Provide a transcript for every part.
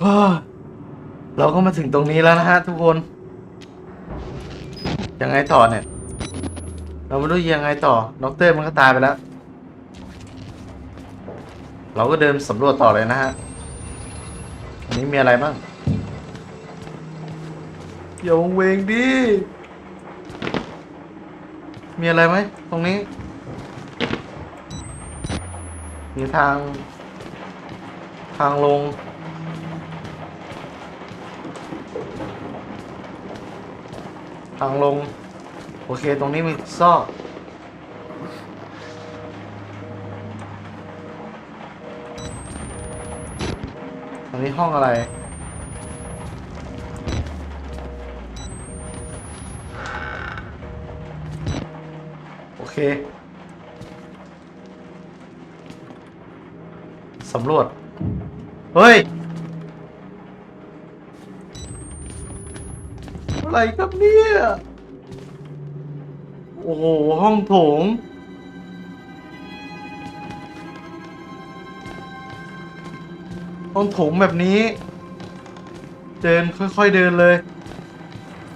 เฮ้อเราก็มาถึงตรงนี้แล้วนะฮะทุกคน ยังไงต่อเนี่ย เราไม่รู้ยังไงต่อด็อกเตอร์มันก็ตายไปแล้ว เราก็เดินสำรวจต่อเลยนะฮะ อันนี้มีอะไรบ้างอย่าวงเวงดิ มีอะไรไหมตรงนี้ มีทาง ทางลงางลง โอเค ตรงนี้มีซอกอันนี้ห้องอะไร โอเค สำรวจ เฮ้ย อะไรครับเนี่ย โอ้โห ห้องโถง ห้องโถงแบบนี้ เดินค่อยๆเดินเลย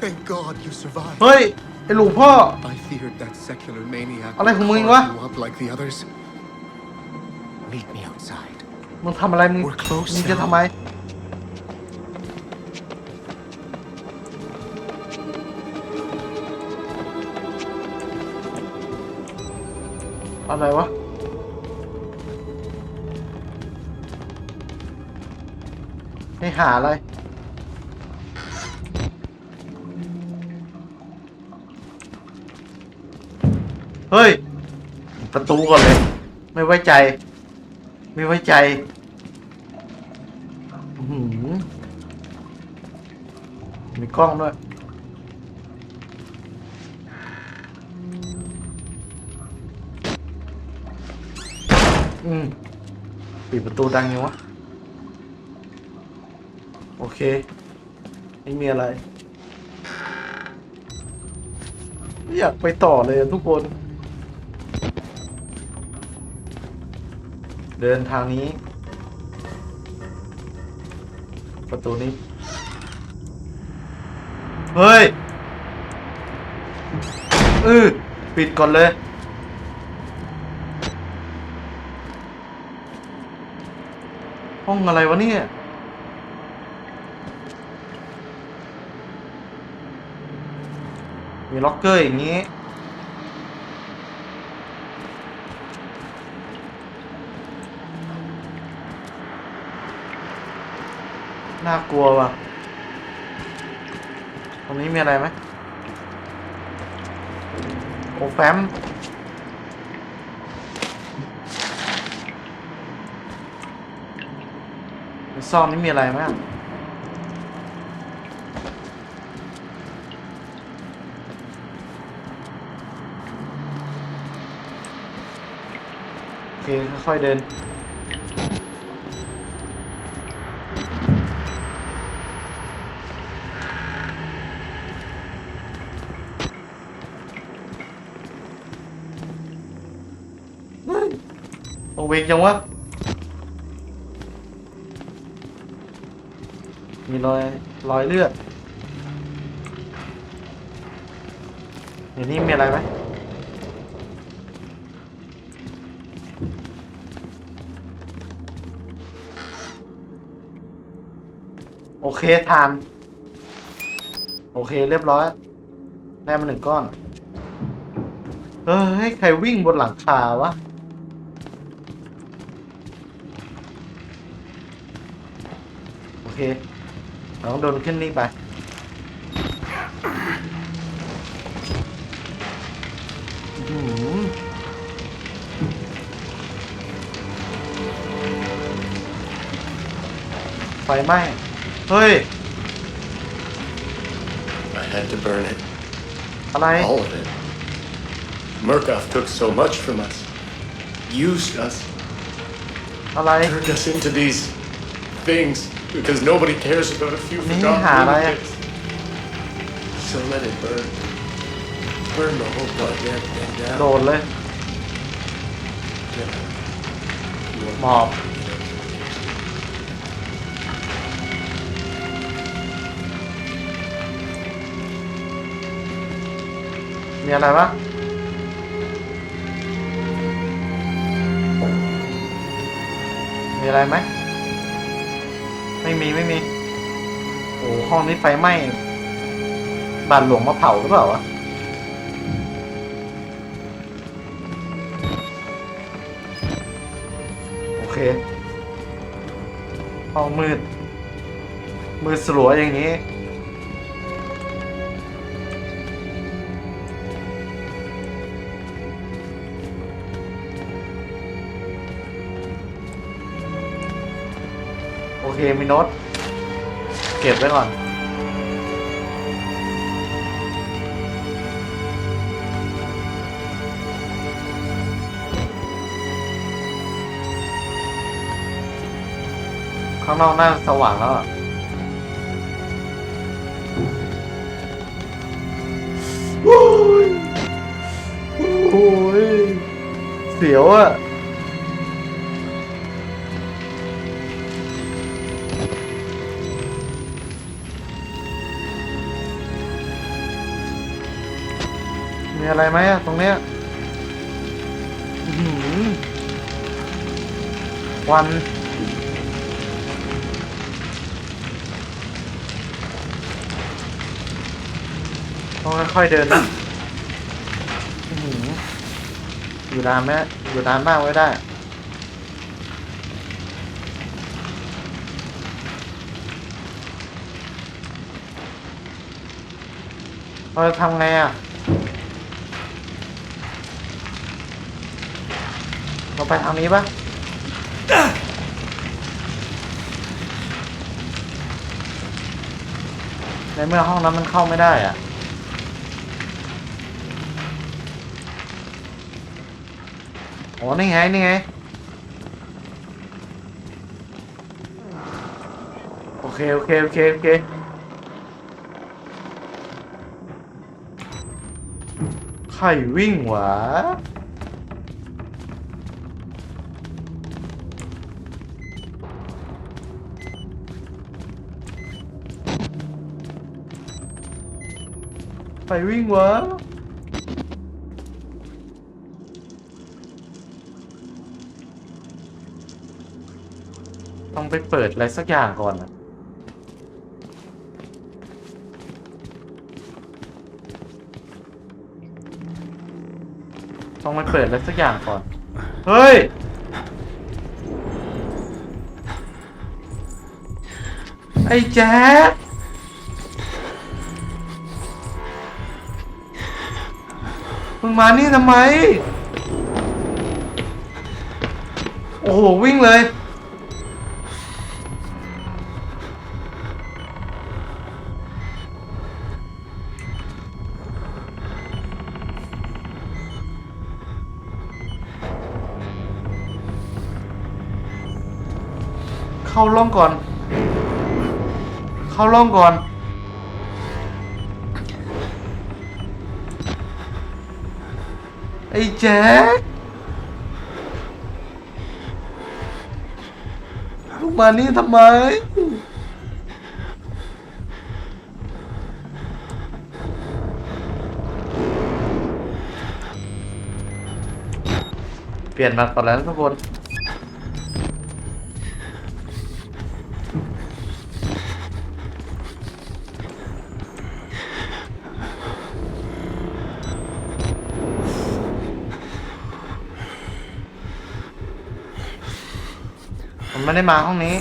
Thank God you survived. เฮ้ย ไอหลวงพ่อ I feared that secular maniac อะไรของมึง would วะ carve you up like the others. Meet me outside. มึงทำอะไรมึง We're close มึงจะ now ทำไม อะไรวะ ให้หาอะไร เฮ้ย ประตูก่อนเลย ไม่ไว้ใจ ไม่ไว้ใจหือมีกล้องด้วย อืมปิดประตูดังยังวะ โอเค ไม่มีอะไร ไม่อยากไปต่อเลยอะทุกคน เดินทางนี้ ประตูนี้ เฮ้ยเออปิดก่อนเลย ห้ องอะไรวะเนี่ย มีล็อกเกอร์อย่างนี้ น่ากลัวว่ะ ตรงนี้มีอะไรไหมโอ้แฟม ใน ซองนี้มีอะไรไหมโอเคค่อยๆเดินเฮ้ยโอเวงจังวะ มีรอยรอยเลือดเดี๋ยวนี้มีอะไรไหมโอเคทาน โอเคเรียบร้อยได้มาหนึ่งก้อน เฮ้ย ใครวิ่งบนหลังคาวะโอเค เราต้องโดนขึ้นนี่ไป อื้อหือไฟไหม้ เฮ้ย I had to burn it. อะไร All of it. Murkoff took so much from us. Used us. อะไร Turned us into these things because nobody cares about a few forgotten Hara. lunatics. So let it burn. Burn the whole goddamn thing down. โดนเลย You want- หมอบ มีอะไรปะมีอะไรไหม ไม่มีไม่มี โอ้ห้องนี้ไฟไหม้บานหลวงมาเผาหรือเปล่าวะโอเคห้องมืด มืดสลัวอย่างนี้ เคมีโน้ตเก็บไว้ก่อน ข้างนอกน่าสว่างแล้วอะโอ้ยโอ้ยเสียวอะ อะไรไหมอะตรงเนี้ยอื้อหือควันต้องค่อยๆเดินนะอื้อหืออยู่นานไหมอยู่นานมากไว้ได้ เราจะทำไงอะ เรา ไปทางนี้ปะในเมื่อห้องนั้นมันเข้าไม่ได้อะโอ้นี่ไง นี่ไง โอเค โอเค โอเค โอเคใครวิ่งวะ ใครวิ่งวะต้องไปเปิดอะไรสักอย่างก่อนอะต้องไปเปิดอะไรสักอย่างก่อน เฮ้ย ไอ้แจ๊ค มานี่ทำไม โอ้โห วิ่งเลย เข้าร่องก่อน เข้าร่องก่อน อ้แจ๊คลูกมานี่ทำไม เปลี่ยนมาก่อนแล้วทุกคน ไม่ได้มาห้องนี้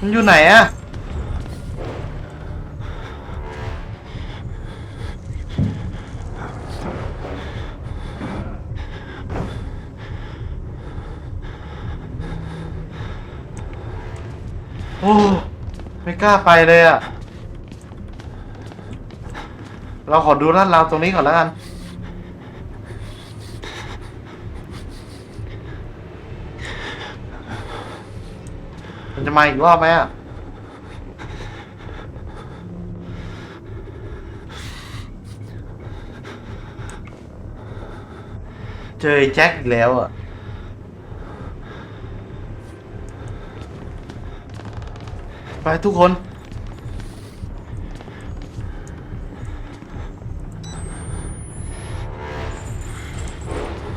มันอยู่ไหนอะ โอ้ไม่กล้าไปเลยอะเราขอดูร้านเราตรงนี้ก่อนแล้วกัน มันจะมาอีกรอบไหมอะเจอแจ็คอีกแล้วอะ ทุกคน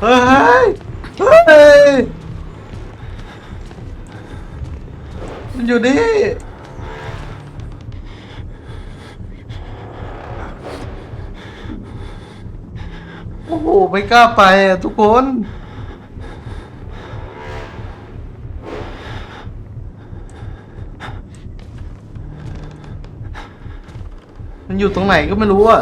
เฮ้ย เฮ้ย มันอยู่นี่โอ้โห ไม่กล้าไปอะทุกคน มันอยู่ตรงไหนก็ไม่รู้อะ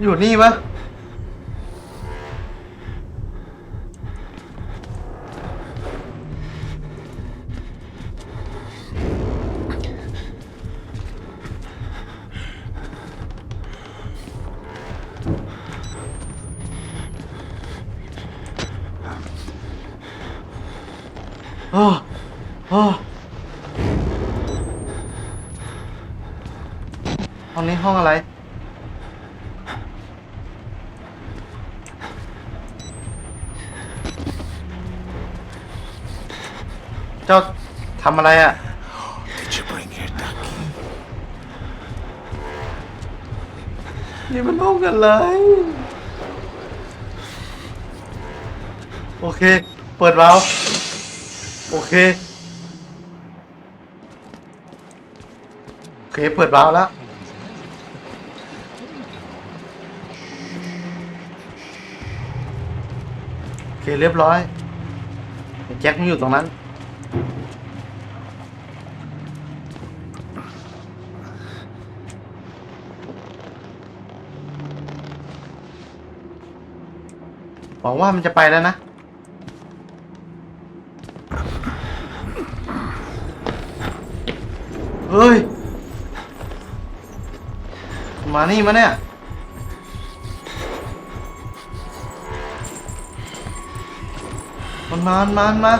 อยู่นี่ปะ ห้องนี้ห้องอะไร เจ้าทำอะไรอะ Did you bring your ducky? นี่มันห้องอะไร โอเค เปิดเราล์วโอเค โอเค เปิดวาล์วแล้ว เคเรียบร้อยแจ็คมันอยู่ตรงนั้น หวังว่ามันจะไปแล้วนะเฮ้ย มานี่มาเนี่ย มันมามันมา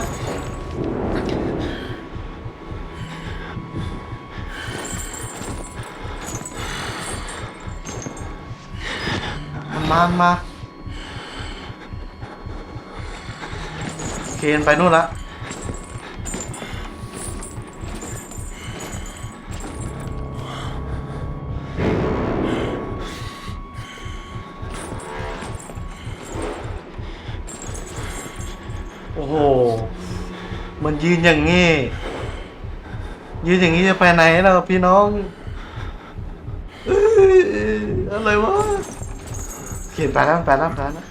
มันมามันมานมา เคนไปนู่นละ ยืนอย่างงี้ ยืนอย่างงี้จะไปไหนล่ะพี่น้องเอ้ยอะไรวะเขียนไปแล้วไปแล้วไปแล้ว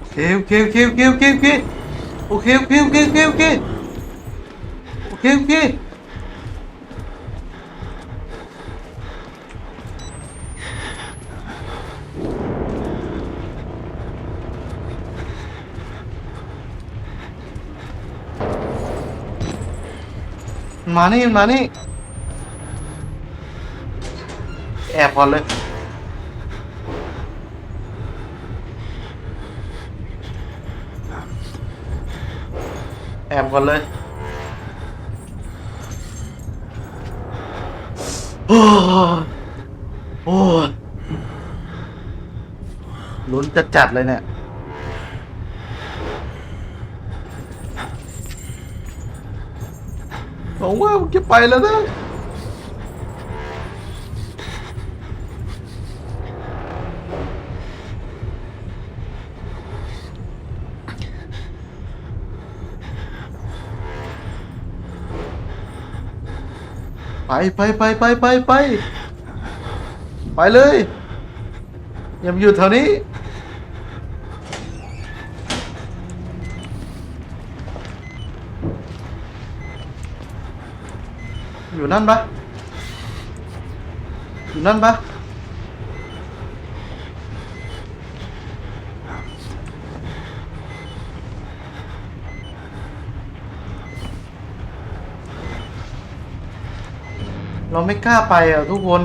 โอเคโอเคโอเคโอเคโอเคโอเคโอเคโอเคโอเค কে কে? মানে মানে? অ্যাপলে। অ্যাপলে। โอ้ลุ้นจะจัดเลยเนี่ย บอกว่าจะไปแล้วนะ ไปไปไปไปไปไปไปเลยอย่ามาอยู่แถวนี้ อยู่นั่นปะอยู่นั่นปะ เราไม่กล้าไปอะทุกคน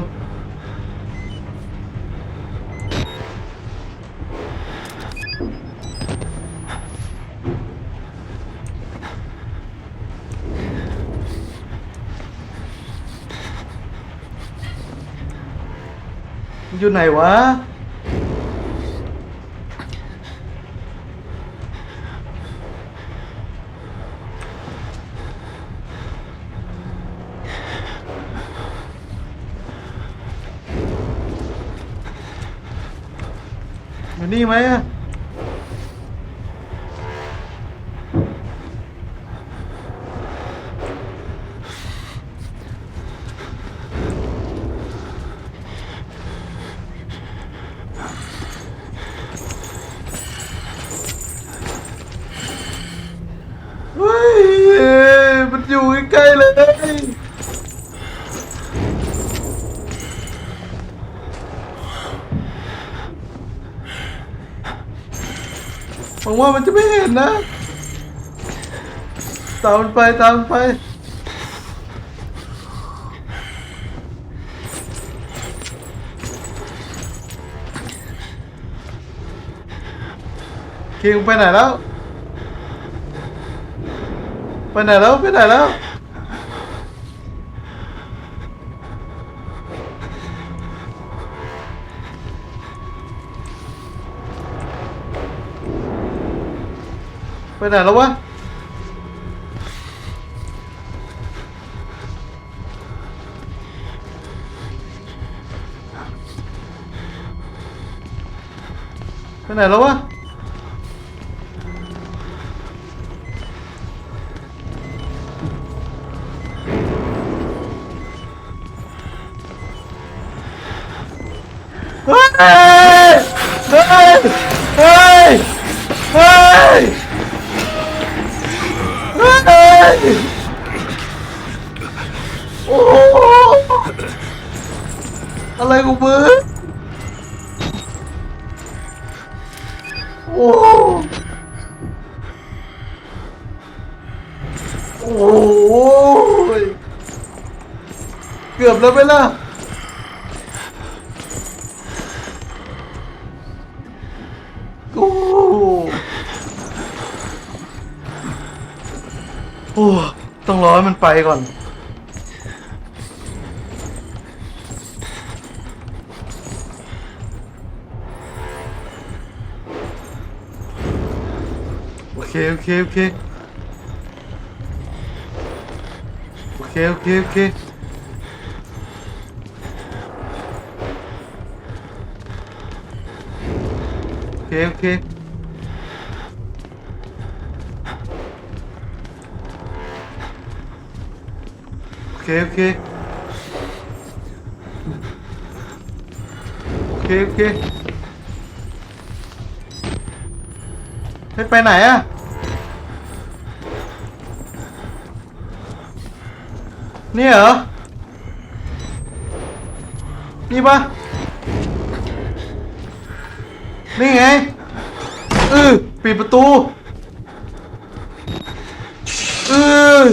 อยู่ไหนวะ อยู่นี่ไหมอะเฮ้ย มันอยู่ใกล้ๆเลย ห ว่ามันจะไม่เห็นนะ ตามมันไปตามมันไป คิงไปไหนแล้ว ไปไหนแล้ว ไปไหนแล้ว ไปไหนแล้ววะไปไหนแล้ววะเฮ้ยเฮ้ยเฮ้ยเฮ้ยเฮ้ย โอ้โหอะไรกูมึงโอ้โหโอ้โหเกือบแล้วไหมล่ะ อ้ต้องรอให้มันไปก่อน โอเค โอเค โอเค โอเค โอเค โอเคโอเคโอเค เคโอเคโอเคโอเคให้ไปไหนอะนี่เหรอ นี่ปะนี่ไงเออปิดประตูเออ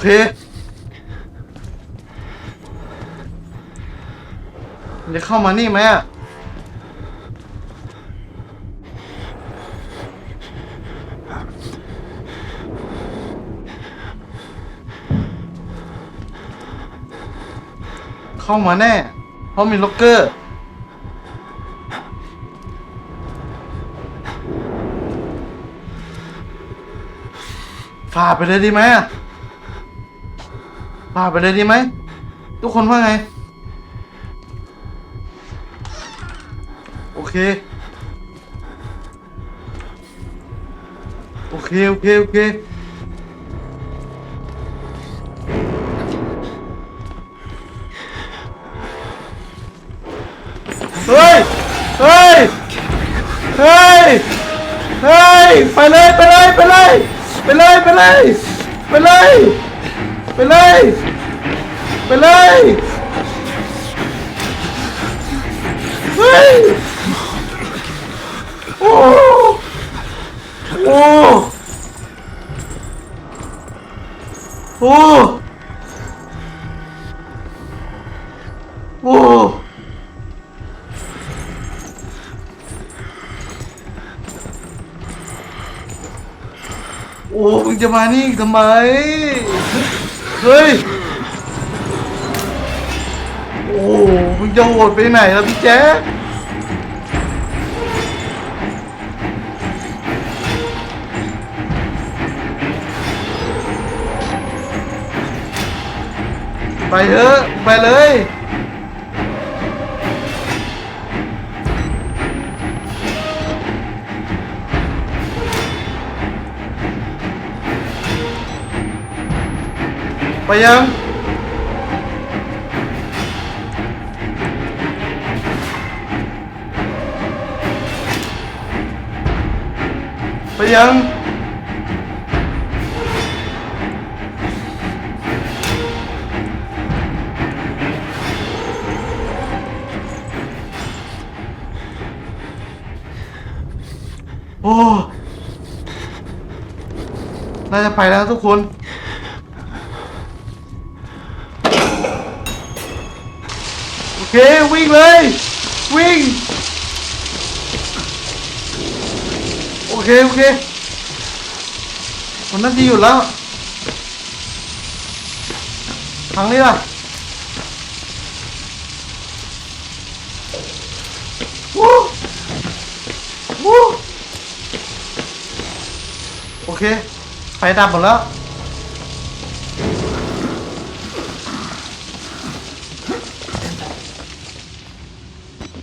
เค จะเข้ามานี่ไหมอะเข้ามาแน่ เพราะมีล็อกเกอร์ฝ่าไปเลยดีไหมอะ่าไปเลยดีไหม ทุกคนว่าไง โอเค โอเค โอเค โอเคเฮ้ย เฮ้ย เฮ้ย เฮ้ย ไปเลย ไปเลย ไปเลย ไปเลย ไปเลย ไปเลย ไปเลย ไปเลย เฮ้ย โอ้โอ้โอ้โอ้โอ้มึงจะมานี่อีกทำไม เฮ้ย โอ้มึงจะโหดไปไหนล่ะพี่แจ๊คไปเถอะไปเลย ไปยังไปยังโอ้ น่าจะไปแล้วทุกคน โอ เควิ่งเลย วิ่ง โอเค โอเคมันน่าจะหยุดแล้วทางนี้ล่ะวู้วู้โอเคไฟดับหมดแล้ว